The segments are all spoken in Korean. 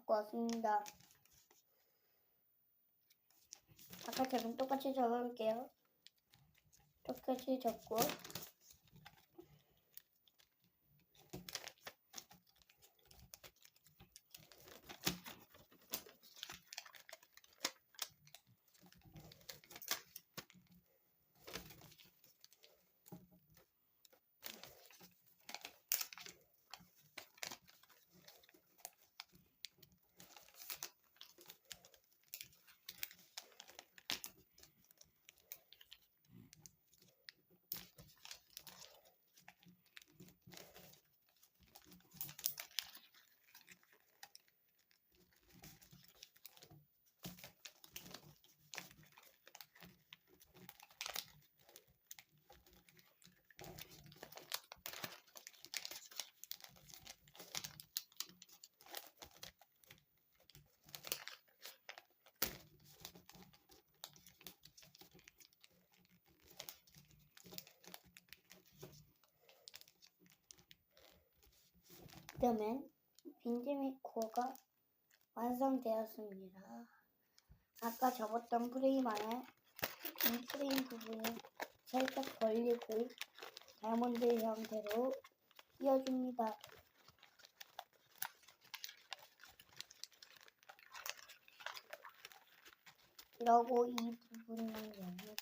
갖고 왔습니다. 아까처럼 똑같이 적어볼게요. 똑같이 적고 그러면 빈지미 코어가 완성되었습니다. 아까 접었던 프레임 안에 이 프레임 부분이 살짝 벌리고 다이아몬드 형태로 띄워줍니다. 그러고 이 부분은 여기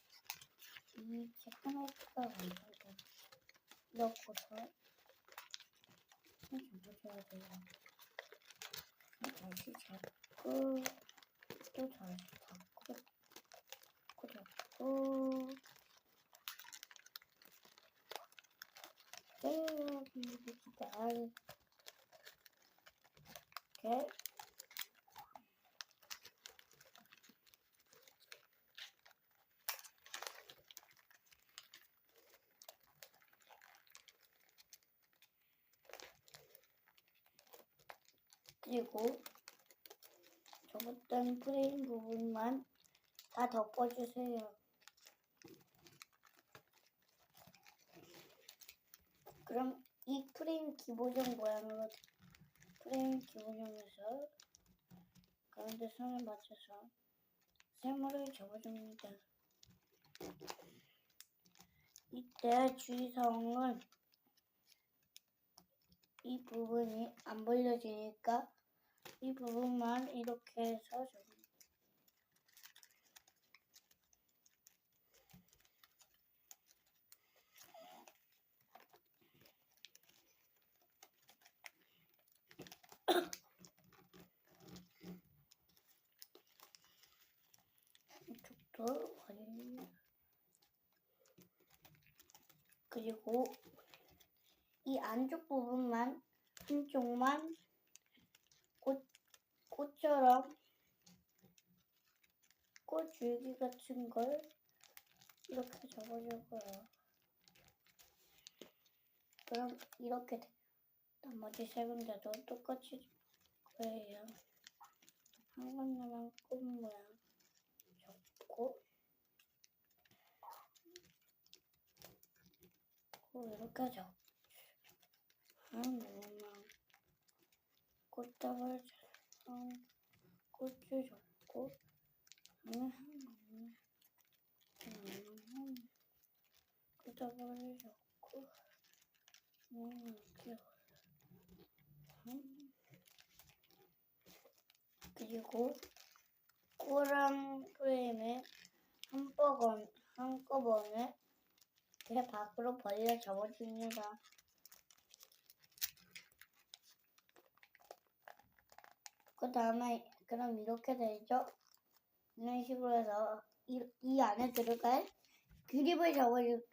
이 체크메이크가 완성돼 이렇고서 돼요. 다시 잡고 또 다시 잡고 잡고 잡고 여기 기다 이렇게 그리고 접었던 프레임 부분만 다 덮어주세요. 그럼 이 프레임 기본형 모양으로 프레임 기본형에서 가운데 선을 맞춰서 세모를 접어줍니다. 이때 주의사항은 이 부분이 안 벌려지니까 이 부분만 이렇게 해서 접습니다. 이쪽도 완료. 그리고 이 안쪽 부분만 한쪽만 꽃 꽃처럼 꽃줄기 같은 걸 이렇게 접어주고요. 그럼 이렇게 돼. 나머지 세 군데도 똑같이 줄 거예요. 한 군데만 꽃 모양 접고 고 이렇게 접. 한 부분만 꽃다발 한 꽃을 하나 꽃다발을 이렇게 음. 그리고 꼬랑 프레임에 한꺼번 한꺼번에 이렇게 밖으로 벌려 접어줍니다. 그 다음에 그럼 이렇게 되죠. 이런 식으로 해서 이, 이 안에 들어갈 그립을 접어줄